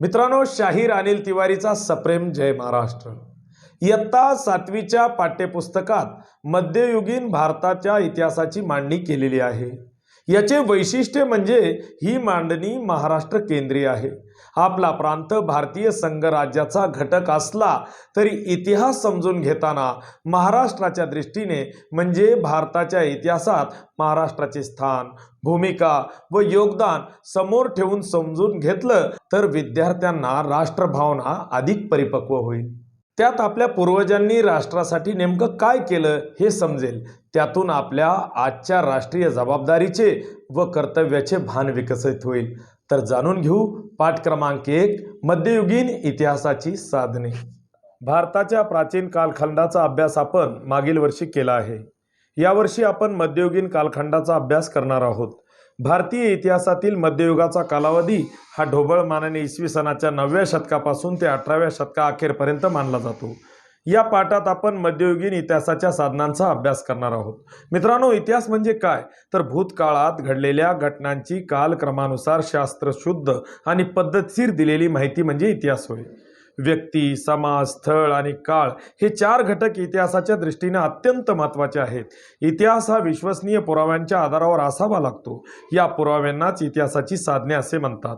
मित्रांनो शाहीर अनिल तिवारीचा सप्रेम जय महाराष्ट्र. इयत्ता सातवीच्या पाठ्यपुस्तकात मध्ययुगीन भारताच्या इतिहासाची मांडणी केलेली आहे. याचे वैशिष्ट्य म्हणजे ही मांडणी महाराष्ट्र केंद्रीय आहे. आपला प्रांत भारतीय संघराज्याचा घटक असला तरी इतिहास समजून घेताना महाराष्ट्राच्या दृष्टीने म्हणजे भारताच्या इतिहासात महाराष्ट्राचे स्थान भूमिका व योगदान समोर ठेवून समजून घेतलं तर विद्यार्थ्यांना राष्ट्रभावना अधिक परिपक्व होईल. त्यात आपल्या पूर्वजांनी राष्ट्रासाठी नेमकं काय केलं हे समजेल. त्यातून आपल्या आजच्या राष्ट्रीय जबाबदारीचे व कर्तव्याचे भान विकसित होईल. तर जाणून घेऊ पाठ क्रमांक एक मध्ययुगीन इतिहासाची साधने. भारताच्या प्राचीन कालखंडाचा अभ्यास आपण मागील वर्षी केला आहे. यावर्षी आपण मध्ययुगीन कालखंडाचा अभ्यास करणार आहोत. भारतीय इतिहासातील मध्ययुगाचा कालावधी हा ढोबळ मानाने इसवी सनाच्या नवव्या शतकापासून ते अठराव्या शतका अखेरपर्यंत मानला जातो. या पाठात आपण मध्ययुगीन इतिहासाच्या साधनांचा अभ्यास करणार आहोत. मित्रांनो इतिहास म्हणजे काय? तर भूतकाळात घडलेल्या घटनांची कालक्रमानुसार शास्त्रशुद्ध आणि पद्धतशीर दिलेली माहिती म्हणजे इतिहास होय. व्यक्ती समाज स्थळ आणि काळ हे चार घटक इतिहासाच्या दृष्टीने अत्यंत महत्त्वाचे आहेत. इतिहास हा विश्वसनीय पुराव्यांच्या आधारावर असावा लागतो. या पुराव्यांनाच इतिहासाची साधने असे म्हणतात.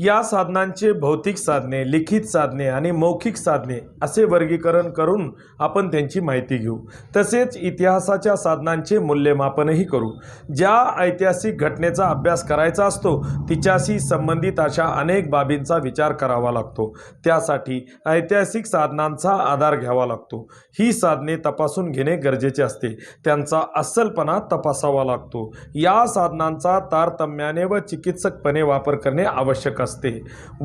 या साधनांचे भौतिक साधने लिखित साधने आणि मौखिक साधने असे वर्गीकरण करून आपण त्यांची माहिती घेऊ. तसेच इतिहासाच्या साधनांचे मूल्यमापनही करू. ज्या ऐतिहासिक घटनेचा अभ्यास करायचा असतो तिच्याशी संबंधित अशा अनेक बाबींचा विचार करावा लागतो. त्यासाठी ऐतिहासिक साधनांचा आधार घ्यावा लागतो. ही साधने तपासून घेणे गरजेचे असते. त्यांचा अस्सलपणा तपासावा लागतो. या साधनांचा तारतम्याने व चिकित्सकपणे वापर करणे आवश्यक असते.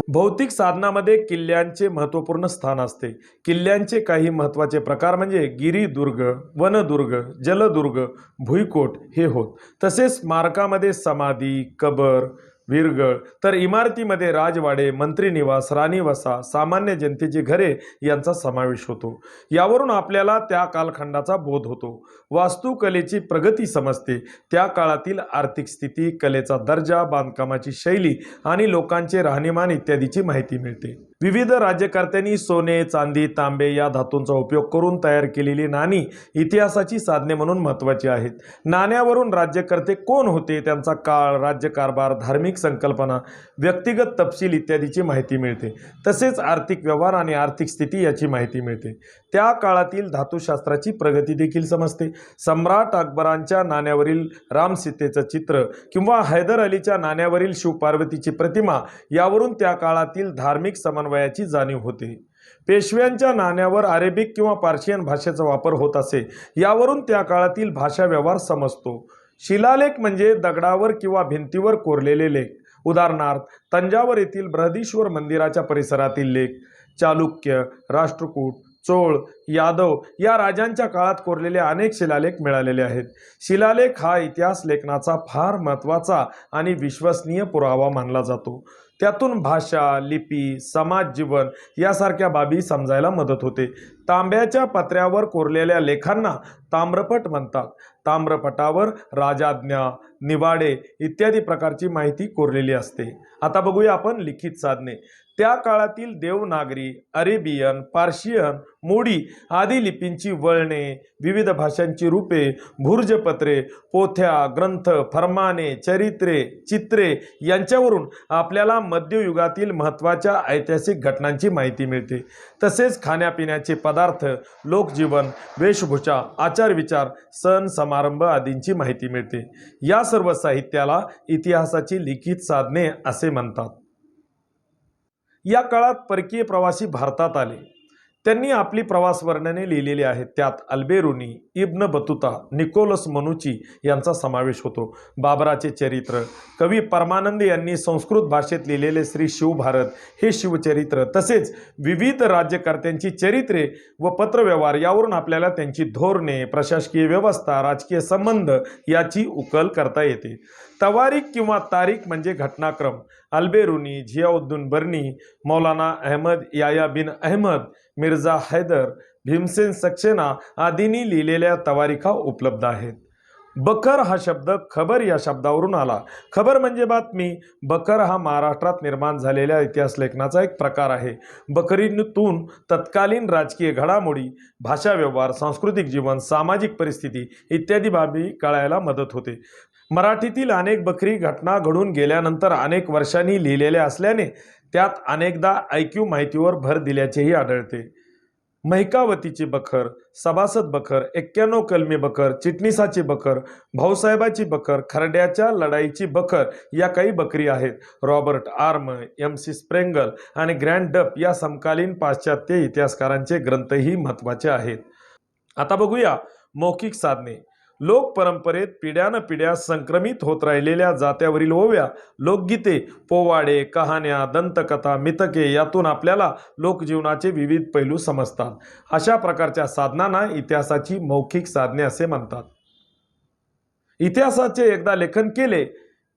भौतिक साधनामध्ये किल्ल्यांचे महत्त्वपूर्ण स्थान असते. किल्ल्यांचे काही महत्त्वाचे प्रकार म्हणजे गिरीदुर्ग वनदुर्ग जलदुर्ग भुईकोट हे होत. तसेच स्मारकामध्ये समाधी कबर वीरगळ. तर इमारतीमध्ये राजवाडे मंत्रिनिवास राणीवसा सामान्य जनतेची घरे यांचा समावेश होतो. यावरून आपल्याला त्या कालखंडाचा बोध होतो. वास्तुकलेची प्रगती समजते. त्या काळातील आर्थिक स्थिती कलेचा दर्जा बांधकामाची शैली आणि लोकांचे राहणीमान इत्यादीची माहिती मिळते. विविध राज्यकर्त्यांनी सोने चांदी तांबे या धातूंचा उपयोग करून तयार केलेली नाणी इतिहासाची साधने म्हणून महत्त्वाची आहेत. नाण्यावरून राज्यकर्ते कोण होते त्यांचा काळ राज्यकारभार धार्मिक संकल्पना व्यक्तिगत तपशील इत्यादीची माहिती मिळते. तसेच आर्थिक व्यवहार आणि आर्थिक स्थिती याची माहिती मिळते. त्या काळातील धातुशास्त्राची प्रगती देखील समजते. सम्राट अकबरांच्या नाण्यावरील रामसीतेचं चित्र किंवा हैदर अलीच्या नाण्यावरील शिवपार्वतीची प्रतिमा यावरून त्या काळातील धार्मिक वयाची जाणीव होती. पेशव्यांच्या नाण्यावर अरेबिक किंवा पार्शियन भाषेचा वापर होत असे यावरून त्या काळातील भाषा व्यवहार समजतो. शिलालेख म्हणजे दगडावर किंवा भिंतीवर कोरलेले लेख. उदाहरणार्थ तंजावर येथील बृहदीश्वर मंदिराच्या परिसरातील लेख. चालुक्य राष्ट्रकूट चोळ यादव या राजांच्या काळात कोरलेले अनेक शिलालेख मिळालेले आहेत. शिलालेख हा इतिहास लेखनाचा फार महत्त्वाचा आणि विश्वसनीय पुरावा मानला जातो. त्यातून भाषा लिपी समाज जीवन यासारख्या बाबी समजायला मदत होते. तांब्याच्या पत्र्यावर कोरलेल्या लेखांना ताम्रपट म्हणतात. ताम्रपटावर राजाज्ञा निवाडे इत्यादी प्रकारची माहिती कोरलेली असते. आता बघूया आपण लिखित साधने. त्या काळातील देवनागरी अरेबियन पार्शियन मोडी आदी लिपींची वळणे विविध भाषांची रूपे भुर्जपत्रे पोथ्या ग्रंथ फरमाने चरित्रे चित्रे यांच्यावरून आपल्याला मध्ययुगातील महत्त्वाच्या ऐतिहासिक घटनांची माहिती मिळते. तसेच खाण्यापिण्याचे पदार्थ लोकजीवन वेशभूषा आचारविचार सण समारंभ आदींची माहिती मिळते. या सर्व साहित्याला इतिहासाची लिखित साधने असे म्हणतात. या काळात परकीय प्रवासी भारतात आले. त्यांनी आपली प्रवास वर्णने लिहिलेली आहेत. त्यात अल्बेरुनी इब्न बतुता निकोलस मनुची यांचा समावेश होतो. बाबराचे चरित्र कवी परमानंद यांनी संस्कृत भाषेत लिहिलेले श्री शिवभारत हे शिवचरित्र तसेच विविध राज्यकर्त्यांची चरित्रे व पत्रव्यवहार यावरून आपल्याला त्यांची धोरणे प्रशासकीय व्यवस्था राजकीय संबंध याची उकल करता येते. तवारीख किंवा तारीख म्हणजे घटनाक्रम. अल्बेरुनी झियाउद्दीन बर्नी मौलाना अहमद याया बिन अहमद मिर्झा हैदर भीमसेन सक्सेना आदींनी लिहिलेल्या तवारिका उपलब्ध आहेत. बकर हा शब्द खबर या शब्दावरून आला. खबर म्हणजे बातमी. बकर हा महाराष्ट्रात निर्माण झालेल्या इतिहास लेखनाचा एक प्रकार आहे. बकरीतून तत्कालीन राजकीय घडामोडी भाषा व्यवहार सांस्कृतिक जीवन सामाजिक परिस्थिती इत्यादी बाबी कळायला मदत होते. मराठीतील अनेक बकरी घटना घडून गेल्यानंतर अनेक वर्षांनी लिहिलेल्या असल्याने त्यात अनेकदा ऐक्यू माहितीवर भर दिल्याचेही आढळते. महिकावतीची बखर सभासद बखर एक्क्याण्णव कलमी बखर चिटणीसाची बखर भाऊसाहेबाची बखर खरड्याच्या लढाईची बखर या काही बकरी आहेत. Robert arm M C Sprengel आणि ग्रँड डप या समकालीन पाश्चात्य इतिहासकारांचे ग्रंथही महत्त्वाचे आहेत. आता बघूया मौखिक साधने. लोक परंपरेत पिढ्यानपिढ्या संक्रमित होत राहिलेल्या जात्यावरील ओव्या लोकगीते पोवाडे कहाण्या दंतकथा मितके यातून आपल्याला लोकजीवनाचे विविध पैलू समजतात. अशा प्रकारच्या साधनांना इतिहासाची मौखिक साधने असे म्हणतात. इतिहासाचे एकदा लेखन केले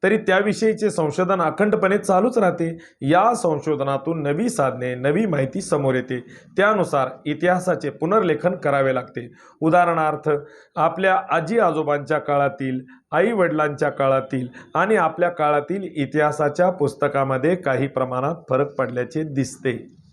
तरी त्याविषयीचे संशोधन अखंडपणे चालूच राहते. या संशोधनातून नवी साधने नवी माहिती समोर येते. त्यानुसार इतिहासाचे पुनर्लेखन करावे लागते. उदाहरणार्थ आपल्या आजी आजोबांच्या काळातील आई वडिलांच्या काळातील आणि आपल्या काळातील इतिहासाच्या पुस्तकामध्ये काही प्रमाणात फरक पडल्याचे दिसते.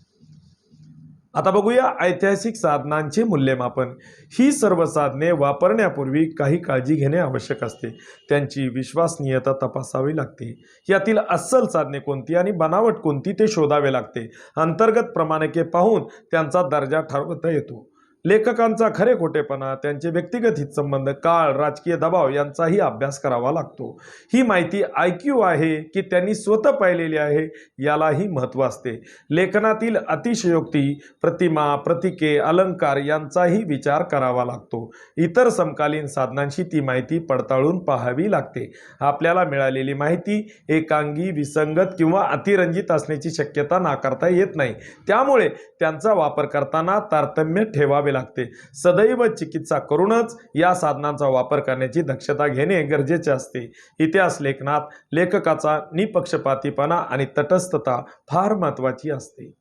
आता बघूया ऐतिहासिक साधनांचे मूल्यमापन. ही सर्व साधने वापरण्यापूर्वी काही काळजी घेणे आवश्यक असते. त्यांची विश्वसनीयता तपासावी लागते. यातील अस्सल साधने कोणती आणि बनावट कोणती ते शोधावे लागते. अंतर्गत प्रमाणके पाहून त्यांचा दर्जा ठरवता येतो. लेखकांचा खरे खोटेपणा त्यांचे व्यक्तिगत हितसंबंध काळ राजकीय दबाव यांचाही अभ्यास करावा लागतो. ही माहिती ऐक्यू आहे की त्यांनी स्वतः पाहिलेली आहे यालाही महत्त्व असते. लेखनातील अतिशयोक्ती प्रतिमा प्रतिके अलंकार यांचाही विचार करावा लागतो. इतर समकालीन साधनांशी ती माहिती पडताळून पाहावी लागते. आपल्याला मिळालेली माहिती एकांगी विसंगत किंवा अतिरंजित असण्याची शक्यता नाकारता येत नाही. त्यामुळे त्यांचा वापर करताना तारतम्य ठेवावे लागते. सदैव चिकित्सा करूनच या साधनांचा वापर करण्याची दक्षता घेणे गरजेचे असते. इतिहास लेखनात लेखकाचा निपक्षपातीपणा आणि तटस्थता फार महत्त्वाची असते.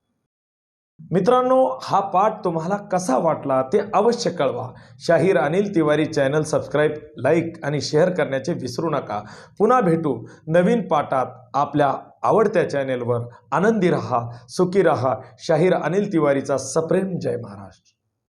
मित्रांनो हा पाठ तुम्हाला कसा वाटला ते अवश्य कळवा. शाहीर Anil Tiwari channel subscribe like आणि शेअर करण्याचे विसरू नका. पुन्हा भेटू नवीन पाठात आपल्या आवडत्या चॅनेलवर. आनंदी रहा सुखी रहा. शाहीर अनिल तिवारीचा सप्रेम जय महाराष्ट्र.